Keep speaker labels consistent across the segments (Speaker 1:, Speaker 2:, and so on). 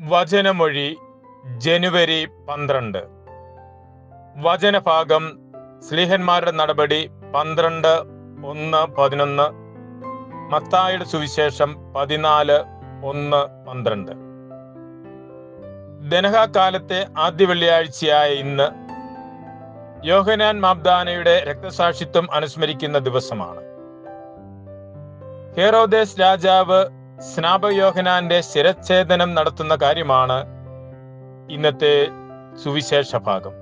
Speaker 1: വചനമൊഴി ജനുവരി പന്ത്രണ്ട്. വചനഭാഗം സ്ലീഹന്മാരുടെ നടപടി പന്ത്രണ്ട് ഒന്ന് പതിനൊന്ന് മത്തായുടെ സുവിശേഷം പതിനാല് ഒന്ന് പന്ത്രണ്ട്. ദനഹാകാലത്തെ ആദ്യ വെള്ളിയാഴ്ചയായ ഇന്ന് യോഹനാൻ മാബ്ദാനയുടെ രക്തസാക്ഷിത്വം അനുസ്മരിക്കുന്ന ദിവസമാണ്. ഹെറോദേശ് രാജാവ് സ്നാപയോഹനാന്റെ ശിരച്ഛേദനം നടത്തുന്ന കാര്യമാണ് ഇന്നത്തെ സുവിശേഷ ഭാഗം.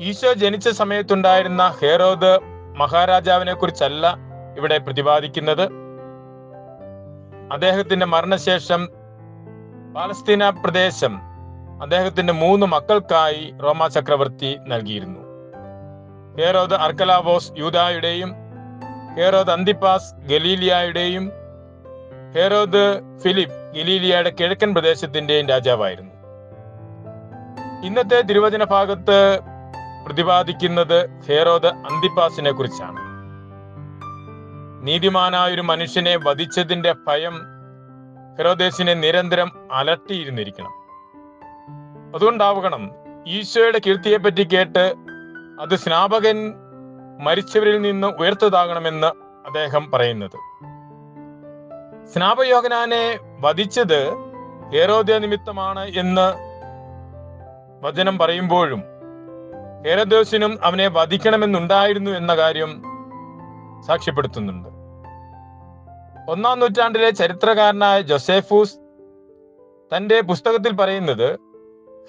Speaker 1: ഈശോ ജനിച്ച സമയത്തുണ്ടായിരുന്ന ഹേറോദ് മഹാരാജാവിനെ കുറിച്ചല്ല ഇവിടെ പ്രതിപാദിക്കുന്നത്. അദ്ദേഹത്തിന്റെ മരണശേഷം പാലസ്തീന പ്രദേശം അദ്ദേഹത്തിന്റെ മൂന്ന് മക്കൾക്കായി റോമാ ചക്രവർത്തി നൽകിയിരുന്നു. ഹേറോദ് അർക്കലാവോസ് യൂതായുടെയും ഹേറോദ് അന്തിപ്പാസ് ഗലീലിയായുടെയും ഹേറോദ് ഫിലിപ്പ് ഗലീലിയയുടെ കിഴക്കൻ പ്രദേശത്തിന്റെയും രാജാവായിരുന്നു. ഇന്നത്തെ തിരുവചന ഭാഗത്ത് പ്രതിപാദിക്കുന്നത് ഹെറോദ് അന്തിപ്പാസിനെ കുറിച്ചാണ്. നീതിമാനായ ഒരു മനുഷ്യനെ വധിച്ചതിന്റെ ഭയം ഹെറോദേശിനെ നിരന്തരം അലട്ടിയിരുന്നിരിക്കണം. അതുകൊണ്ടാവണം ഈശോയുടെ കീർത്തിയെപ്പറ്റി കേട്ട് അത് സ്നാപകൻ മരിച്ചവരിൽ നിന്ന് ഉയർത്തതാകണമെന്ന് അദ്ദേഹം പറയുന്നത്. സ്നാപയോഹനാനെ വധിച്ചത് ഹേരോദ്യ നിമിത്തമാണ് എന്ന് വചനം പറയുമ്പോഴും ഹേരദോസിനും അവനെ വധിക്കണമെന്നുണ്ടായിരുന്നു എന്ന കാര്യം സാക്ഷ്യപ്പെടുത്തുന്നുണ്ട്. ഒന്നാം നൂറ്റാണ്ടിലെ ചരിത്രകാരനായ ജോസേഫൂസ് തന്റെ പുസ്തകത്തിൽ പറയുന്നത്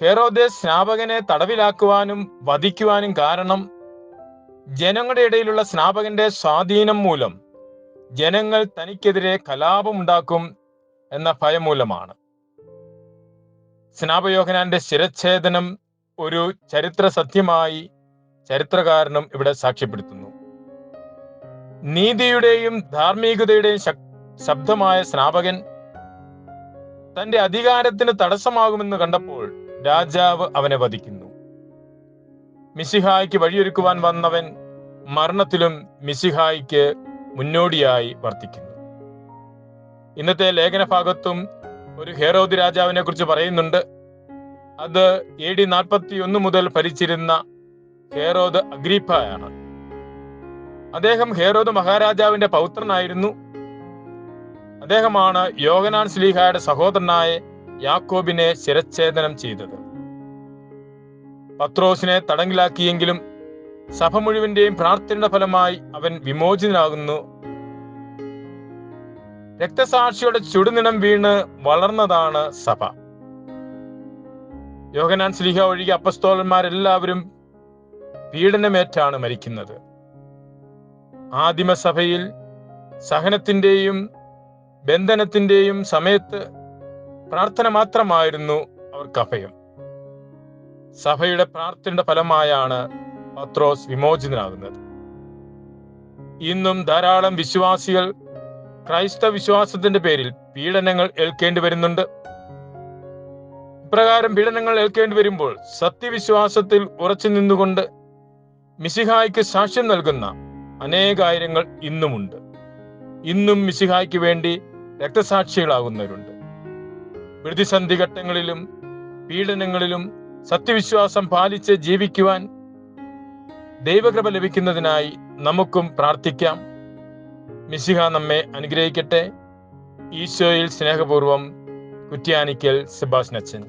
Speaker 1: ഹെറോദേസ് സ്നാപകനെ തടവിലാക്കുവാനും വധിക്കുവാനും കാരണം ജനങ്ങളുടെ ഇടയിലുള്ള സ്നാപകന്റെ സ്വാധീനം മൂലം ജനങ്ങൾ തനിക്കെതിരെ കലാപമുണ്ടാക്കും എന്ന ഭയം മൂലമാണ് സ്നാപയോഹനാന്റെ ശിരച്ഛേദനം ഒരു ചരിത്ര സത്യമായി ചരിത്രകാരനും ഇവിടെ സാക്ഷ്യപ്പെടുത്തുന്നു. നീതിയുടെയും ധാർമ്മികതയുടെയും ശബ്ദമായ സ്നാപകൻ തന്റെ അധികാരത്തിന് തടസ്സമാകുമെന്ന് കണ്ടപ്പോൾ രാജാവ് അവനെ വധിക്കുന്നു. മിസിഹായ്ക്ക് വഴിയൊരുക്കുവാൻ വന്നവൻ മരണത്തിലും മിസിഹായ്ക്ക് മുന്നോടിയായി വർത്തിക്കുന്നു. ഇന്നത്തെ ലേഖന ഭാഗത്തും ഒരു ഹേറോദ് രാജാവിനെ കുറിച്ച് പറയുന്നുണ്ട്. അത് എ ഡി നാൽപ്പത്തി ഒന്ന് മുതൽ ഭരിച്ചിരുന്ന ഹേറോദ് അഗ്രീഫയാണ് അദ്ദേഹം ഹേറോദ് മഹാരാജാവിന്റെ പൗത്രനായിരുന്നു. അദ്ദേഹമാണ് യോഗനാൻ സ്ലീഹായുടെ സഹോദരനായ യാക്കോബിനെ ശിരച്ഛേദനം ചെയ്തത്. പത്രോസിനെ തടങ്കിലാക്കിയെങ്കിലും സഭ മുഴുവന്റെയും പ്രാർത്ഥനയുടെ ഫലമായി അവൻ വിമോചിതനാകുന്നു. രക്തസാക്ഷിയുടെ ചുടുനിണം വീണ് വളർന്നതാണ് സഭ. യോഹനാൻ സ്ലീഹ ഒഴികെ അപ്പസ്തോലന്മാരെല്ലാവരും പീഡനമേറ്റാണ് മരിക്കുന്നത്. ആദിമസഭയിൽ സഹനത്തിന്റെയും ബന്ധനത്തിന്റെയും സമയത്ത് പ്രാർത്ഥന മാത്രമായിരുന്നു അവർക്ക് അഭയം സഭയുടെ പ്രാർത്ഥനയുടെ ഫലമായാണ് പത്രോസ് വിമോചിതനാകുന്നത്. ഇന്നും ധാരാളം വിശ്വാസികൾ ക്രൈസ്തവ വിശ്വാസത്തിന്റെ പേരിൽ പീഡനങ്ങൾ ഏൽക്കേണ്ടി വരുന്നുണ്ട്. ഇപ്രകാരം പീഡനങ്ങൾ ഏൽക്കേണ്ടി വരുമ്പോൾ സത്യവിശ്വാസത്തിൽ ഉറച്ചു നിന്നുകൊണ്ട് മിസിഹായ്ക്ക് സാക്ഷ്യം നൽകുന്ന അനേകായിരങ്ങൾ ഇന്നുമുണ്ട്. ഇന്നും മിസിഹായ്ക്ക് വേണ്ടി രക്തസാക്ഷികളാകുന്നവരുണ്ട്. പ്രതിസന്ധി ഘട്ടങ്ങളിലും പീഡനങ്ങളിലും സത്യവിശ്വാസം പാലിച്ച് ജീവിക്കുവാൻ ദൈവകൃപ ലഭിക്കുന്നതിനായി നമുക്കും പ്രാർത്ഥിക്കാം. മിശിഹ നമ്മെ അനുഗ്രഹിക്കട്ടെ. ഈശോയിൽ സ്നേഹപൂർവം കുറ്റ്യാനിക്കൽ സെബാസ്നച്ചൻ